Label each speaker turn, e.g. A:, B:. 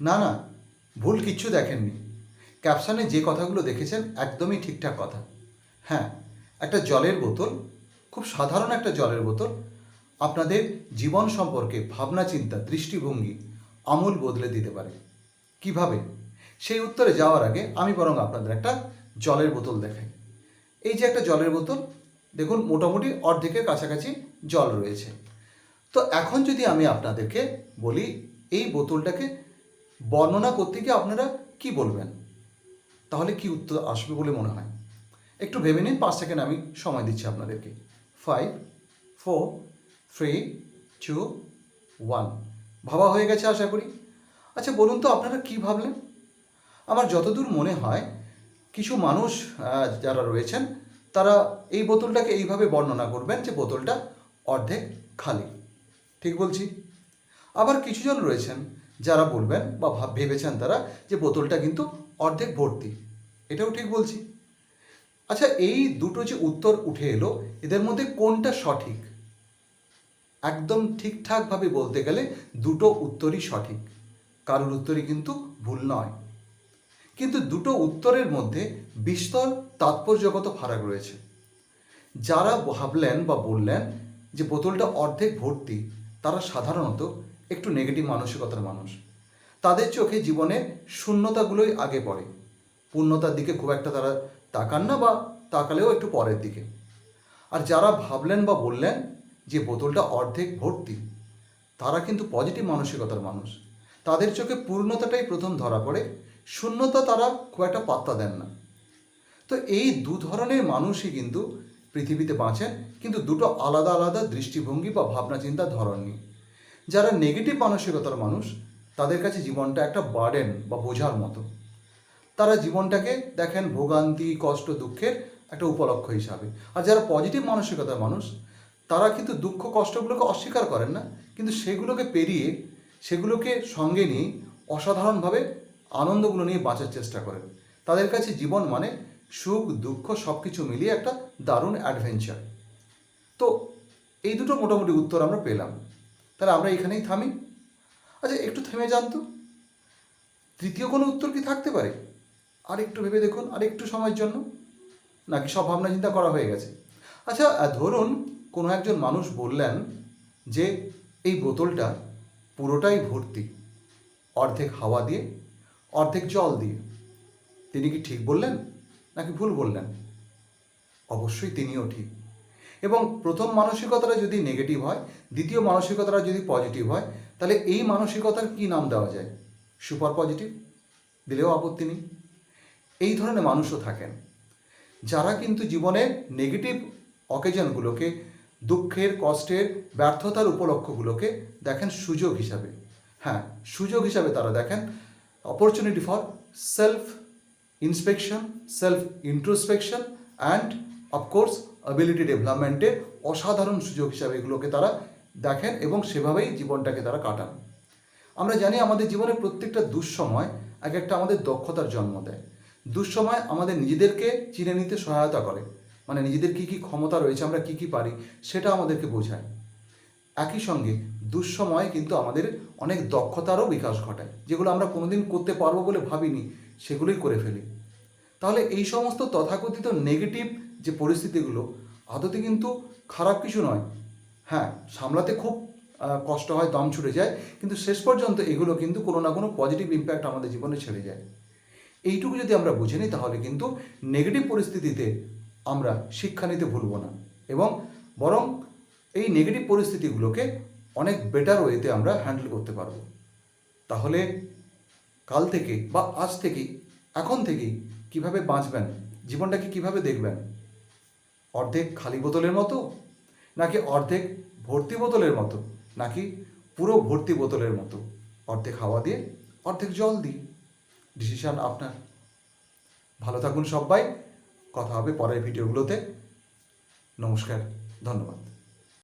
A: না না, ভুল কিচ্ছু দেখেননি। ক্যাপশানে যে কথাগুলো দেখেছেন একদমই ঠিকঠাক কথা। হ্যাঁ একটা জলের বোতল, খুব সাধারণ একটা জলের বোতল। আপনাদের জীবন সম্পর্কে ভাবনা, চিন্তা, দৃষ্টিভঙ্গি আমূল বদলে দিতে পারে। কীভাবে? সেই উত্তরে যাওয়ার আগে আমি বরং আপনাদের একটা জলের বোতল দেখাই। এই যে একটা জলের বোতল, দেখুন মোটামুটি অর্ধেকের কাছাকাছি জল রয়েছে। তো এখন যদি আমি আপনাদেরকে বলি, এই বোতলটাকে বর্ণনা করতে গিয়ে আপনারা কি বলবেন? তাহলে কি উত্তর আসবে বলে মনে হয়? একটু ভেবে নিন, পাঁচ সেকেন্ড আমি সময় দিচ্ছি আপনাদেরকে। Five four three two one ভাবা হয়ে গেছে আশা করি। আচ্ছা বলুন তো আপনারা কি ভাবলেন? আমার যতদূর মনে হয়, কিছু মানুষ যারা রয়েছেন, তারা এই বোতলটাকে এইভাবে বর্ণনা করবেন যে বোতলটা অর্ধেক খালি। ঠিক বলছি? আবার কিছুজন রয়েছেন যারা বলবেন বা ভাব ভেবেছেন তারা যে বোতলটা কিন্তু অর্ধেক ভর্তি। এটাও ঠিক বলছি। আচ্ছা এই দুটো যে উত্তর উঠে এলো, এদের মধ্যে কোনটা সঠিক? একদম ঠিকঠাকভাবে বলতে গেলে দুটো উত্তরই সঠিক। কারোর উত্তরই কিন্তু ভুল নয়। কিন্তু দুটো উত্তরের মধ্যে বিস্তর তাৎপর্যগত ফারাক রয়েছে। যারা ভাবলেন বা বললেন যে বোতলটা অর্ধেক ভর্তি, তারা সাধারণত একটু নেগেটিভ মানসিকতার মানুষ। তাদের চোখে জীবনে শূন্যতাগুলোই আগে পড়ে। পূর্ণতার দিকে খুব একটা তারা তাকান না বা তাকালেও একটু পরের দিকে। আর যারা ভাবলেন বা বললেন যে বোতলটা অর্ধেক ভর্তি, তারা কিন্তু পজিটিভ মানসিকতার মানুষ। তাদের চোখে পূর্ণতাটাই প্রথম ধরা পড়ে, শূন্যতা তারা খুব একটা পাত্তা দেন না। তো এই দু ধরনের মানুষই কিন্তু পৃথিবীতে বাঁচেন, কিন্তু দুটো আলাদা আলাদা দৃষ্টিভঙ্গি বা ভাবনা চিন্তা ধরন নিয়ে। যারা নেগেটিভ মানসিকতার মানুষ, তাদের কাছে জীবনটা একটা বার্ডেন বা বোঝার মতো। তারা জীবনটাকে দেখেন ভোগান্তি, কষ্ট, দুঃখের একটা উপলক্ষ হিসাবে। আর যারা পজিটিভ মানসিকতার মানুষ, তারা কিন্তু দুঃখ, কষ্টগুলোকে অস্বীকার করেন না, কিন্তু সেগুলোকে পেরিয়ে, সেগুলোকে সঙ্গে নিয়ে অসাধারণভাবে আনন্দগুলো নিয়ে বাঁচার চেষ্টা করেন। তাদের কাছে জীবন মানে সুখ, দুঃখ সব কিছু মিলিয়ে একটা দারুণ অ্যাডভেঞ্চার তো এই দুটো মোটামুটি উত্তর আমরা পেলাম। তাহলে আমরা এখানেই থামি। আচ্ছা একটু থেমে যান তো। তৃতীয় কোনো উত্তর কি থাকতে পারে? আর একটু ভেবে দেখুন আর একটু সময়ের জন্য। নাকি সব ভাবনা চিন্তা করা হয়ে গেছে? আচ্ছা ধরুন কোনো একজন মানুষ বললেন যে, এই বোতলটা পুরোটাই ভর্তি। অর্ধেক হাওয়া দিয়ে, অর্ধেক জল দিয়ে। তিনি কি ঠিক বললেন নাকি ভুল বললেন? অবশ্যই তিনিও ঠিক। এবং প্রথম মানসিকতাটা যদি নেগেটিভ হয়, দ্বিতীয় মানসিকতাটা যদি পজিটিভ হয়, তাহলে এই মানসিকতার কি নাম দেওয়া যায়? সুপার পজিটিভ দিলেও আপত্তি নেই। এই ধরনের মানুষও থাকেন, যারা কিন্তু জীবনের নেগেটিভ অকেজনগুলোকে দুঃখের, কষ্টের, ব্যর্থতার উপলক্ষগুলোকে দেখেন সুযোগ হিসাবে। হ্যাঁ সুযোগ হিসাবে তারা দেখেন opportunity for self inspection self introspection and of course ability ডেভেলপমেন্টে অসাধারণ সুযোগ হিসাবে এগুলোকে তারা দেখেন এবং সেভাবেই জীবনটাকে তারা কাটান। আমরা জানি আমাদের জীবনের প্রত্যেকটা দুঃসময় এক একটা আমাদের দক্ষতার জন্ম দেয়। দুঃসময় আমাদের নিজেদেরকে চিনে নিতে সহায়তা করে। মানে নিজেদের কী কী ক্ষমতা রয়েছে, আমরা কী কী পারি, সেটা আমাদেরকে বোঝায়। একই সঙ্গে দুঃসময় কিন্তু আমাদের অনেক দক্ষতারও বিকাশ ঘটায়। যেগুলো আমরা কোনোদিন করতে পারব বলে ভাবিনি, সেগুলোই করে ফেলি। তাহলে এই সমস্ত তথাকথিত নেগেটিভ যে পরিস্থিতিগুলো, আদতে কিন্তু খারাপ কিছু নয়। হ্যাঁ সামলাতে খুব কষ্ট হয়, দম ছুটে যায়, কিন্তু শেষ পর্যন্ত এগুলো কিন্তু কোনো না কোনো পজিটিভ ইম্প্যাক্ট আমাদের জীবনে ছেড়ে যায়। এইটুকু যদি আমরা বুঝে নিই, তাহলে কিন্তু নেগেটিভ পরিস্থিতিতে আমরা শিক্ষা নিতে ভুলব না। এবং বরং এই নেগেটিভ পরিস্থিতিগুলোকে অনেক বেটার ওয়েতে আমরা হ্যান্ডেল করতে পারব। তাহলে কাল থেকে বা আজ থেকেই, এখন থেকেই কীভাবে বাঁচবেন, জীবনটাকে কীভাবে দেখবেন অর্ধেক খালি বোতলের মতো, নাকি অর্ধেক ভর্তি বোতলের মতো, নাকি পুরো ভর্তি বোতলের মতো? অর্ধেক হাওয়া দিয়ে, অর্ধেক জল দিই ডিসিশন আপনার। ভালো থাকুন সবাই। কথা হবে পরের ভিডিওগুলোতে। নমস্কার, ধন্যবাদ।